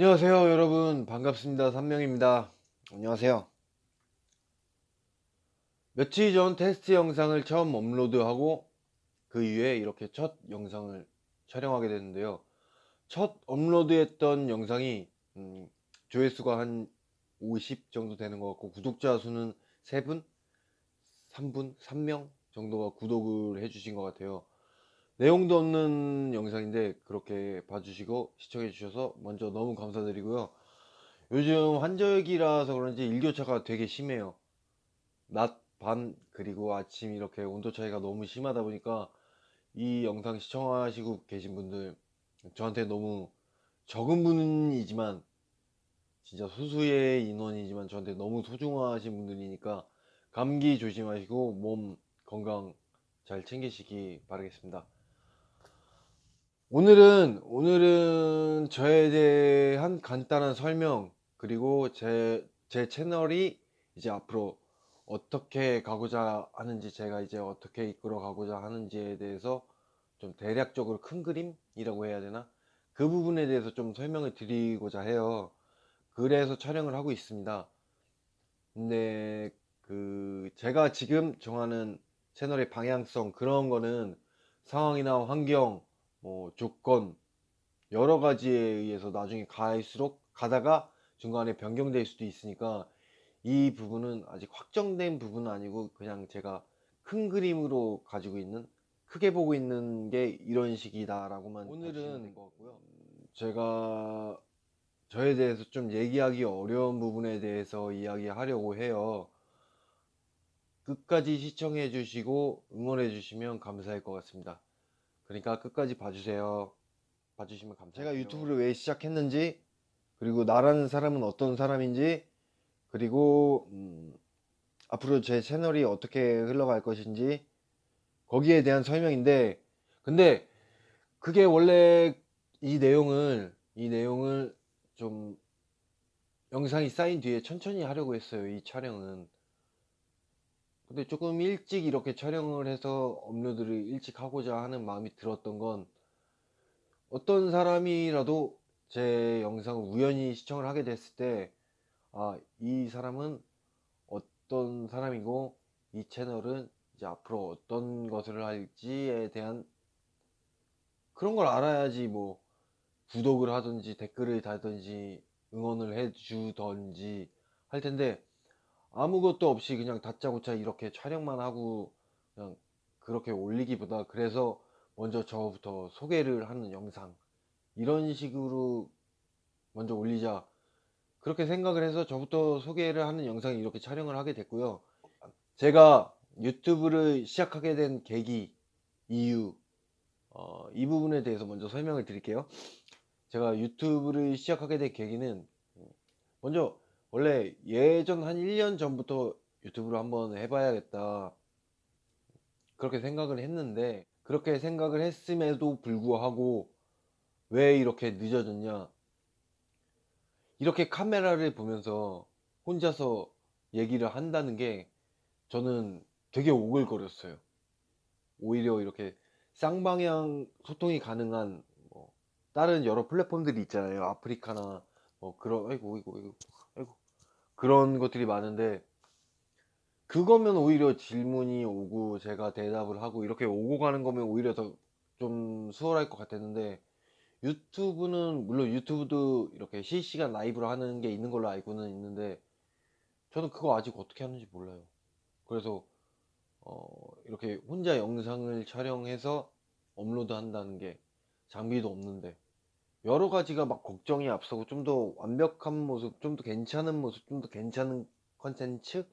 안녕하세요 여러분. 반갑습니다. 삼명입니다. 안녕하세요. 며칠 전 테스트 영상을 처음 업로드하고 그 이후에 이렇게 첫 영상을 촬영하게 됐는데요. 첫 업로드했던 영상이 음, 조회수가 한 50 정도 되는 것 같고 구독자 수는 3분? 3분? 3명 정도가 구독을 해주신 것 같아요 내용도 없는 영상인데 그렇게 봐주시고 시청해 주셔서 먼저 너무 감사드리고요. 요즘 환절기라서 그런지 일교차가 되게 심해요. 낮, 밤, 그리고 아침 이렇게 온도 차이가 너무 심하다 보니까 이 영상 시청하시고 계신 분들 저한테 너무 적은 분이지만 진짜 소수의 인원이지만 저한테 너무 소중하신 분들이니까 감기 조심하시고 몸 건강 잘 챙기시기 바라겠습니다. 오늘은 오늘은 저에 대한 간단한 설명 그리고 제, 제 채널이 이제 앞으로 어떻게 가고자 하는지 제가 이제 어떻게 이끌어 가고자 하는지에 대해서 좀 대략적으로 큰 그림이라고 해야 되나? 그 부분에 대해서 좀 설명을 드리고자 해요. 그래서 촬영을 하고 있습니다. 근데 그 제가 지금 정하는 채널의 방향성 그런 거는 상황이나 환경 뭐 조건 여러 가지에 의해서 나중에 갈수록 가다가 중간에 변경될 수도 있으니까 이 부분은 아직 확정된 부분은 아니고 그냥 제가 큰 그림으로 가지고 있는 크게 보고 있는 게 이런 식이다라고만 오늘은 같고요. 제가 저에 대해서 좀 얘기하기 어려운 부분에 대해서 이야기하려고 해요. 끝까지 시청해 주시고 응원해 주시면 감사할 것 같습니다. 그러니까 끝까지 봐주세요. 봐주시면 감사해요. 제가 유튜브를 왜 시작했는지, 그리고 나라는 사람은 어떤 사람인지, 그리고 음, 앞으로 제 채널이 어떻게 흘러갈 것인지 거기에 대한 설명인데, 근데 그게 원래 이 내용을 이 내용을 좀 영상이 쌓인 뒤에 천천히 하려고 했어요. 이 촬영은. 근데 조금 일찍 이렇게 촬영을 해서 업로드를 일찍 하고자 하는 마음이 들었던 건 어떤 사람이라도 제 영상을 우연히 시청을 하게 됐을 때, 아, 이 사람은 어떤 사람이고, 이 채널은 이제 앞으로 어떤 것을 할지에 대한 그런 걸 알아야지 뭐, 구독을 하든지 댓글을 달든지 응원을 해주던지 할 텐데, 아무것도 없이 그냥 다짜고짜 이렇게 촬영만 하고 그냥 그렇게 올리기보다 그래서 먼저 저부터 소개를 하는 영상 이런 식으로 먼저 올리자. 그렇게 생각을 해서 저부터 소개를 하는 영상을 이렇게 촬영을 하게 됐고요. 제가 유튜브를 시작하게 된 계기 이유 어, 이 부분에 대해서 먼저 설명을 드릴게요. 제가 유튜브를 시작하게 된 계기는 먼저 원래 예전 한 1년 전부터 유튜브를 한번 해봐야겠다. 그렇게 생각을 했는데 그렇게 생각을 했음에도 불구하고 왜 이렇게 늦어졌냐? 이렇게 카메라를 보면서 혼자서 얘기를 한다는 게 저는 되게 오글거렸어요. 오히려 이렇게 쌍방향 소통이 가능한 뭐 다른 여러 플랫폼들이 있잖아요. 아프리카나 뭐 그런 아이고 아이고 아이고 아이고. 그런 것들이 많은데 그거면 오히려 질문이 오고 제가 대답을 하고 이렇게 오고 가는 거면 오히려 더 좀 수월할 것 같았는데 유튜브는 물론 유튜브도 이렇게 실시간 라이브로 하는 게 있는 걸로 알고는 있는데 저는 그거 아직 어떻게 하는지 몰라요. 그래서 어 이렇게 혼자 영상을 촬영해서 업로드 한다는 게 장비도 없는데 여러 가지가 막 걱정이 앞서고 좀 더 완벽한 모습, 좀 더 괜찮은 모습, 좀 더 괜찮은 컨텐츠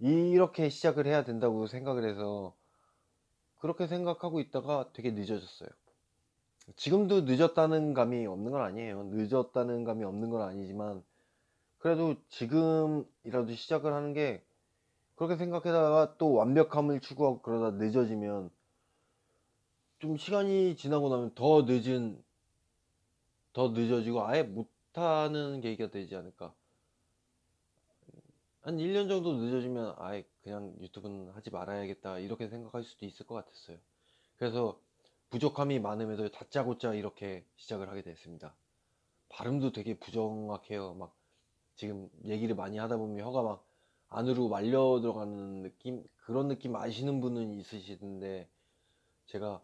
이렇게 시작을 해야 된다고 생각을 해서 그렇게 생각하고 있다가 되게 늦어졌어요. 지금도 늦었다는 감이 없는 건 아니에요. 늦었다는 감이 없는 건 아니지만 그래도 지금이라도 시작을 하는 게 그렇게 생각하다가 또 완벽함을 추구하고 그러다 늦어지면 좀 시간이 지나고 나면 더 늦은 더 늦어지고 아예 못하는 계기가 되지 않을까 한 1년 정도 늦어지면 아예 그냥 유튜브는 하지 말아야겠다 이렇게 생각할 수도 있을 것 같았어요 그래서 부족함이 많음에도 다짜고짜 이렇게 시작을 하게 됐습니다 발음도 되게 부정확해요. 막 지금 얘기를 많이 하다 보면 혀가 막 안으로 말려 들어가는 느낌? 그런 느낌 아시는 분은 있으시던데 제가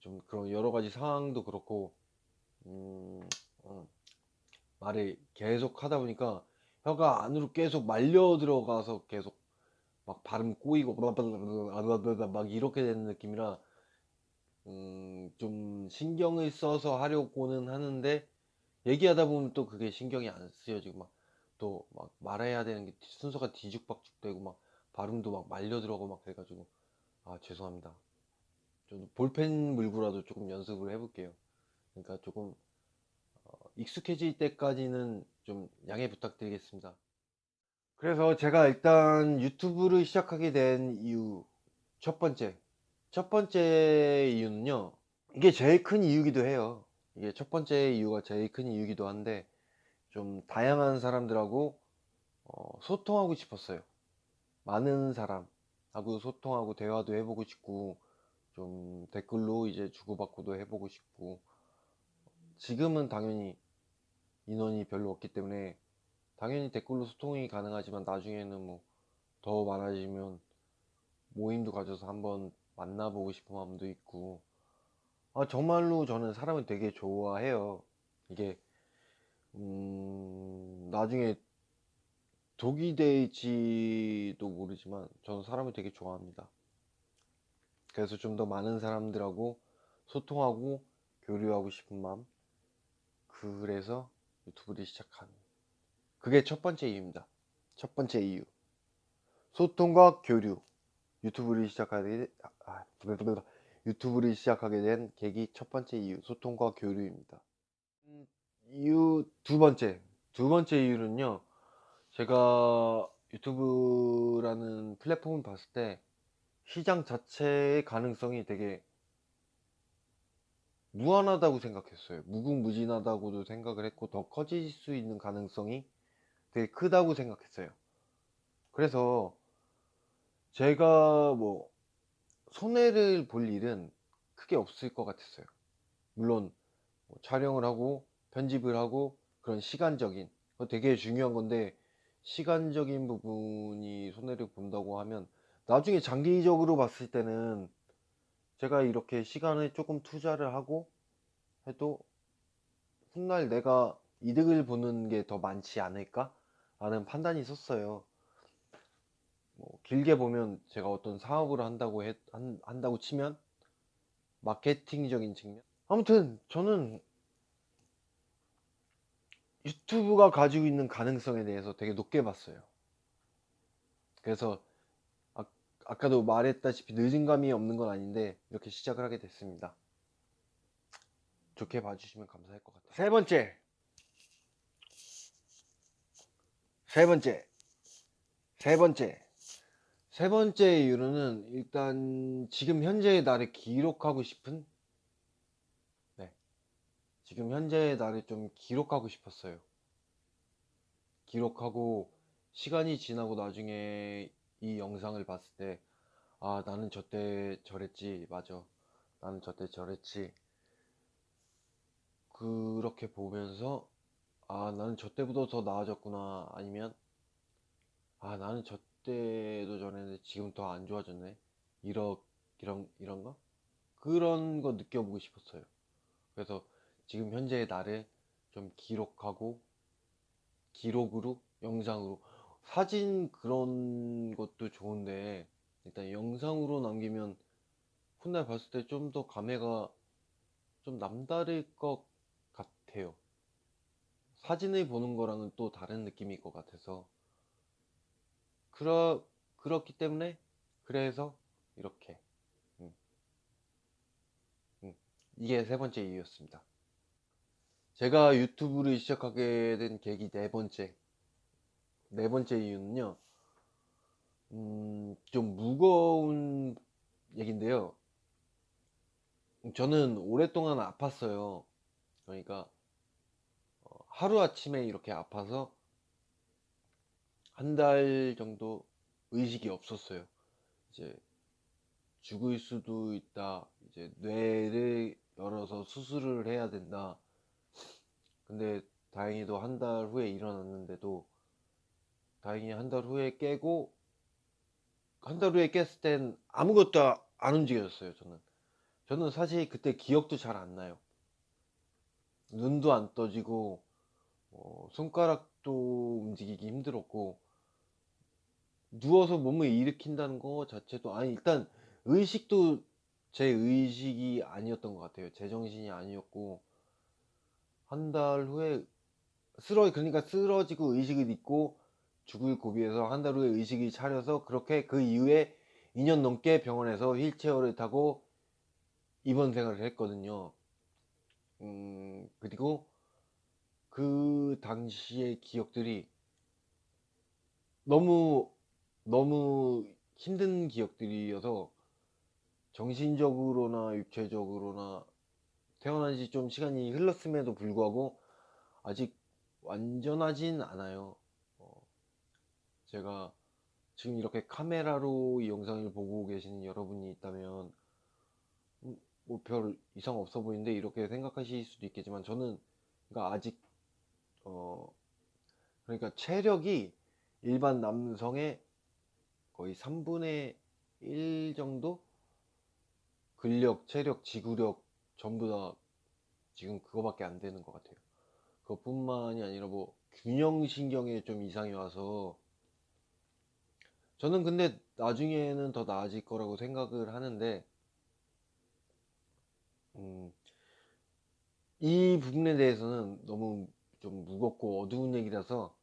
좀 그런 여러 가지 상황도 그렇고 음, 어, 말을 계속 하다 보니까 혀가 안으로 계속 말려 들어가서 계속 막 발음 꼬이고 막 이렇게 되는 느낌이라 음, 좀 신경을 써서 하려고는 하는데 얘기하다 보면 또 그게 신경이 안 쓰여지고 막 또 막 말해야 되는 게 순서가 뒤죽박죽되고 막 발음도 막 말려 들어가고 막 그래가지고 아 죄송합니다. 좀 볼펜 물고라도 조금 연습을 해볼게요. 그러니까 조금 어, 익숙해질 때까지는 좀 양해 부탁드리겠습니다. 그래서 제가 일단 유튜브를 시작하게 된 이유 첫 번째. 첫 번째 이유는요 이게 제일 큰 이유기도 해요. 이게 첫 번째 이유가 제일 큰 이유기도 한데 좀 다양한 사람들하고 어, 소통하고 싶었어요. 많은 사람하고 소통하고 대화도 해보고 싶고 좀 댓글로 이제 주고받고도 해보고 싶고 지금은 당연히 인원이 별로 없기 때문에 당연히 댓글로 소통이 가능하지만 나중에는 뭐 더 많아지면 모임도 가져서 한번 만나보고 싶은 마음도 있고. 아 정말로 저는 사람을 되게 좋아해요. 이게 음 나중에 독이 될지도 모르지만 저는 사람을 되게 좋아합니다. 그래서 좀 더 많은 사람들하고 소통하고 교류하고 싶은 마음 그래서 유튜브를 시작한 그게 첫 번째 이유입니다. 첫 번째 이유. 소통과 교류. 유튜브를 시작하게 아, 유튜브를 시작하게 된 계기 첫 번째 이유. 소통과 교류입니다. 음, 이유 두 번째. 두 번째 이유는요. 제가 유튜브라는 플랫폼을 봤을 때 시장 자체의 가능성이 되게 무한하다고 생각했어요. 무궁무진하다고도 생각을 했고 더 커질 수 있는 가능성이 되게 크다고 생각했어요. 그래서 제가 뭐 손해를 볼 일은 크게 없을 것 같았어요. 물론 뭐 촬영을 하고 편집을 하고 그런 시간적인 되게 중요한 건데 시간적인 부분이 손해를 본다고 하면 나중에 장기적으로 봤을 때는 제가 이렇게 시간을 조금 투자를 하고 해도 훗날 내가 이득을 보는 게 더 많지 않을까? 라는 판단이 있었어요. 뭐 길게 보면 제가 어떤 사업을 한다고 해, 한, 한다고 치면 마케팅적인 측면 아무튼 저는 유튜브가 가지고 있는 가능성에 대해서 되게 높게 봤어요 그래서 아, 아까도 말했다시피 늦은 감이 없는 건 아닌데 이렇게 시작을 하게 됐습니다. 좋게 봐주시면 감사할 것 같아요. 세 번째. 세 번째. 세 번째. 세 번째 이유로는 일단 지금 현재의 나를 기록하고 싶은 네. 지금 현재의 나를 좀 기록하고 싶었어요. 기록하고 시간이 지나고 나중에 이 영상을 봤을 때 아 나는 저때 저랬지 맞아. 나는 저때 저랬지. 그렇게 보면서 아 나는 저때보다 더 나아졌구나. 아니면 아 나는 저 때도 저랬는데 지금 더 안 좋아졌네. 이러, 이런 이런 거? 그런 거 느껴보고 싶었어요. 그래서 지금 현재의 나를 좀 기록하고 기록으로 영상으로 사진 그런 것도 좋은데 일단 영상으로 남기면 훗날 봤을 때 좀 더 감회가 좀 남다를 것 같아요. 사진을 보는 거랑은 또 다른 느낌일 것 같아서. 그러, 그렇기 때문에 그래서 이렇게. 음. 음. 이게 세 번째 이유였습니다. 제가 유튜브를 시작하게 된 계기 네 번째 네 번째 이유는요 음, 좀 무거운 얘긴데요 저는 오랫동안 아팠어요 그러니까 어, 하루아침에 이렇게 아파서 한 달 정도 의식이 없었어요. 이제 죽을 수도 있다. 이제 뇌를 열어서 수술을 해야 된다. 근데 다행히도 한 달 후에 일어났는데도 다행히 한 달 후에 깨고 한 달 후에 깼을 땐 아무것도 안 움직여졌어요 저는. 저는 사실 그때 기억도 잘 안 나요. 눈도 안 떠지고 어, 손가락도 움직이기 힘들었고 누워서 몸을 일으킨다는 거 자체도 아니 일단 의식도 제 의식이 아니었던 것 같아요. 제 정신이 아니었고 한 달 후에 쓰러 그러니까 쓰러지고 의식을 잊고 죽을 고비에서 한 달 후에 의식이 차려서 그렇게 그 이후에 2년 넘게 병원에서 휠체어를 타고 입원 생활을 했거든요. 음, 그리고 그 당시의 기억들이 너무 너무 힘든 기억들이어서 정신적으로나 육체적으로나 태어난 지 좀 시간이 흘렀음에도 불구하고 아직 완전하진 않아요. 어, 제가 지금 이렇게 카메라로 이 영상을 보고 계시는 여러분이 있다면 뭐 별 이상 없어 보이는데 이렇게 생각하실 수도 있겠지만 저는 그러니까 아직 어 그러니까 체력이 일반 남성의 거의 3분의 1 정도 근력, 체력, 지구력 전부 다 지금 그거밖에 안 되는 것 같아요. 그것뿐만이 아니라 뭐 균형신경에 좀 이상이 와서 저는 근데 나중에는 더 나아질 거라고 생각을 하는데 음, 이 부분에 대해서는 너무 좀 무겁고 어두운 얘기라서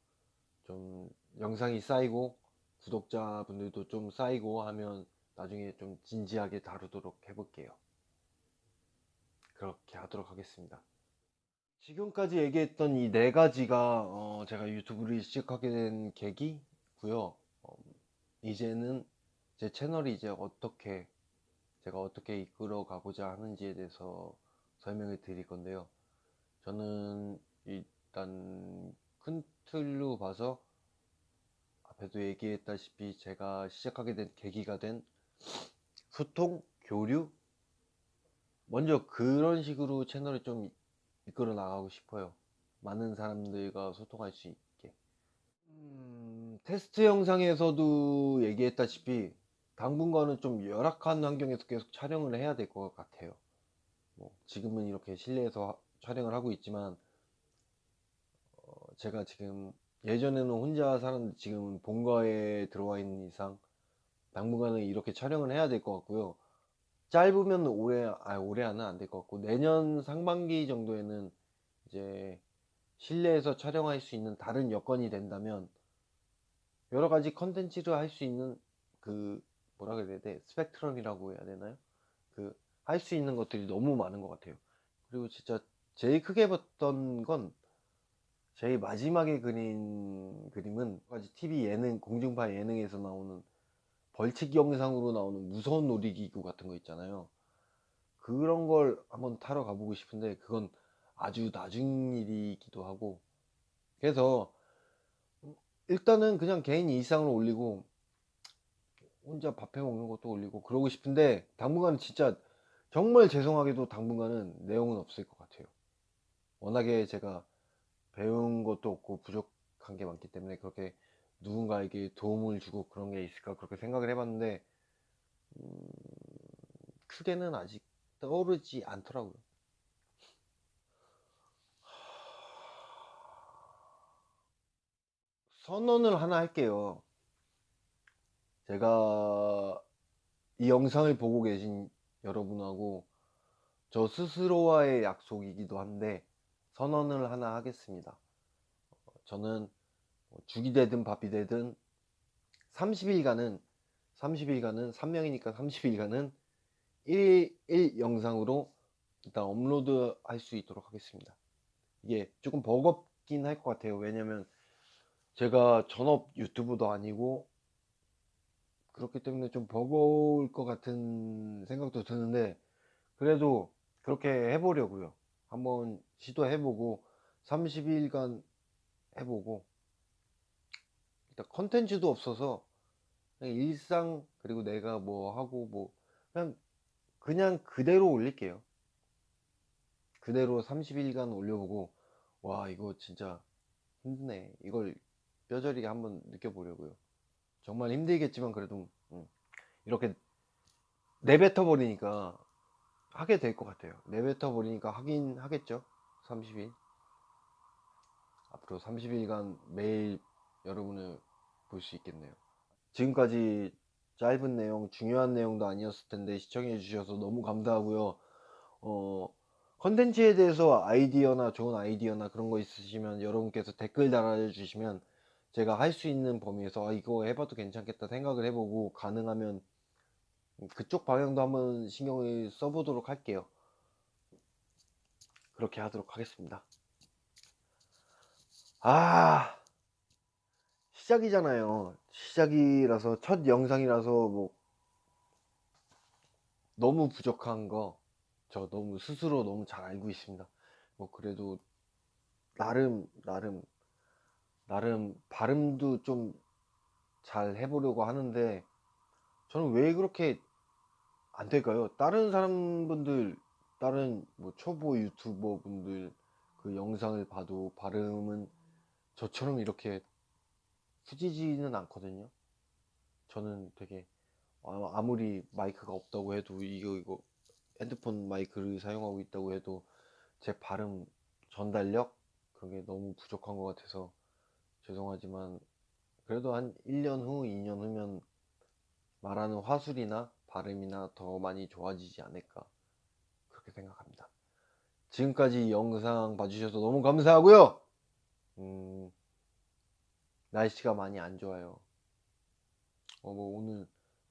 좀 영상이 쌓이고 구독자분들도 좀 쌓이고 하면 나중에 좀 진지하게 다루도록 해볼게요. 그렇게 하도록 하겠습니다. 지금까지 얘기했던 이 네 가지가 어, 제가 유튜브를 시작하게 된 계기고요. 어, 이제는 제 채널이 이제 어떻게 제가 어떻게 이끌어 가고자 하는지에 대해서 설명을 드릴 건데요. 저는 일단 큰 틀로 봐서 앞에도 얘기했다시피 제가 시작하게 된 계기가 된 소통, 교류 먼저 그런 식으로 채널을 좀 이끌어 나가고 싶어요. 많은 사람들과 소통할 수 있게. 음, 테스트 영상에서도 얘기했다시피 당분간은 좀 열악한 환경에서 계속 촬영을 해야 될 것 같아요. 뭐 지금은 이렇게 실내에서 하- 촬영을 하고 있지만 어, 제가 지금 예전에는 혼자 살았는데 지금은 본가에 들어와 있는 이상 당분간은 이렇게 촬영을 해야 될 것 같고요. 짧으면 올해, 아, 올해 안은 안 될 것 같고, 내년 상반기 정도에는 이제 실내에서 촬영할 수 있는 다른 여건이 된다면, 여러 가지 컨텐츠를 할 수 있는 그, 뭐라 그래야 돼? 스펙트럼이라고 해야 되나요? 그, 할 수 있는 것들이 너무 많은 것 같아요. 그리고 진짜 제일 크게 봤던 건, 제일 마지막에 그린 그림은, 가지 TV 예능, 공중파 예능에서 나오는 벌칙 영상으로 나오는 무서운 놀이기구 같은 거 있잖아요. 그런 걸 한번 타러 가보고 싶은데 그건 아주 나중 일이기도 하고 그래서 일단은 그냥 개인 일상을 올리고 혼자 밥해 먹는 것도 올리고 그러고 싶은데 당분간은 진짜 정말 죄송하게도 당분간은 내용은 없을 것 같아요. 워낙에 제가 배운 것도 없고 부족한 게 많기 때문에 그렇게 누군가에게 도움을 주고 그런 게 있을까 그렇게 생각을 해봤는데 음, 크게는 아직 떠오르지 않더라고요. 선언을 하나 할게요. 제가 이 영상을 보고 계신 여러분하고 저 스스로와의 약속이기도 한데 선언을 하나 하겠습니다. 어, 저는 뭐 죽이 되든 밥이 되든 30일간은 30일간은 3명이니까 30일간은 1일 1 영상으로 일단 업로드 할 수 있도록 하겠습니다. 이게 조금 버겁긴 할 것 같아요. 왜냐면 제가 전업 유튜브도 아니고 그렇기 때문에 좀 버거울 것 같은 생각도 드는데 그래도 그렇게 해보려고요. 한번 시도해보고 30일간 해보고 일단 컨텐츠도 없어서 그냥 일상 그리고 내가 뭐 하고 뭐 그냥 그냥 그대로 올릴게요. 그대로 30일간 올려보고 와 이거 진짜 힘드네. 이걸 뼈저리게 한번 느껴보려고요. 정말 힘들겠지만 그래도 음, 이렇게 내뱉어 버리니까 하게 될 것 같아요. 내뱉어 버리니까 하긴 하겠죠. 30일. 앞으로 30일간 매일 여러분을 볼 수 있겠네요. 지금까지 짧은 내용, 중요한 내용도 아니었을 텐데 시청해 주셔서 너무 감사하고요. 어, 컨텐츠에 대해서 아이디어나 좋은 아이디어나 그런 거 있으시면 여러분께서 댓글 달아주시면 제가 할 수 있는 범위에서 아, 이거 해봐도 괜찮겠다 생각을 해보고 가능하면 그쪽 방향도 한번 신경을 써보도록 할게요. 그렇게 하도록 하겠습니다. 아, 시작이잖아요. 시작이라서 첫 영상이라서 뭐 너무 부족한 거 저 너무 스스로 너무 잘 알고 있습니다. 뭐 그래도 나름 나름 나름 발음도 좀 잘 해보려고 하는데 저는 왜 그렇게 안 될까요? 다른 사람분들 다른 뭐 초보 유튜버 분들 그 영상을 봐도 발음은 저처럼 이렇게 후지지는 않거든요. 저는 되게 아- 아무리 마이크가 없다고 해도 이거 이거 핸드폰 마이크를 사용하고 있다고 해도 제 발음 전달력 그런 게 너무 부족한 것 같아서 죄송하지만 그래도 한 1년 후, 2년 후면 말하는 화술이나 발음이나 더 많이 좋아지지 않을까 그렇게 생각합니다. 지금까지 영상 봐주셔서 너무 감사하고요. 음, 날씨가 많이 안 좋아요. 어, 뭐 오늘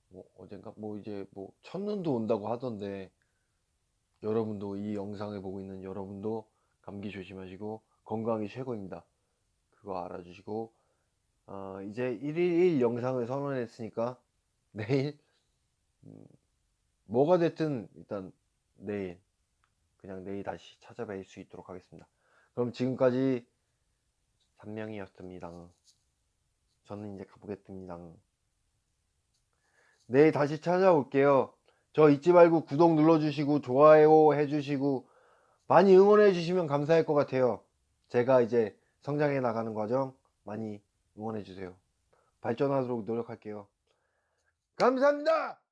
뭐 어젠가 뭐 이제 뭐 첫눈도 온다고 하던데 여러분도 이 영상을 보고 있는 여러분도 감기 조심하시고 건강이 최고입니다. 그거 알아주시고 어, 이제 1일 1 영상을 선언했으니까 내일 음, 뭐가 됐든 일단 내일 그냥 내일 다시 찾아뵐 수 있도록 하겠습니다. 그럼 지금까지 삼명이었습니다. 저는 이제 가보겠습니다. 내일 다시 찾아올게요. 저 잊지 말고 구독 눌러주시고 좋아요 해주시고 많이 응원해 주시면 감사할 것 같아요. 제가 이제 성장해 나가는 과정 많이 응원해 주세요. 발전하도록 노력할게요. 감사합니다.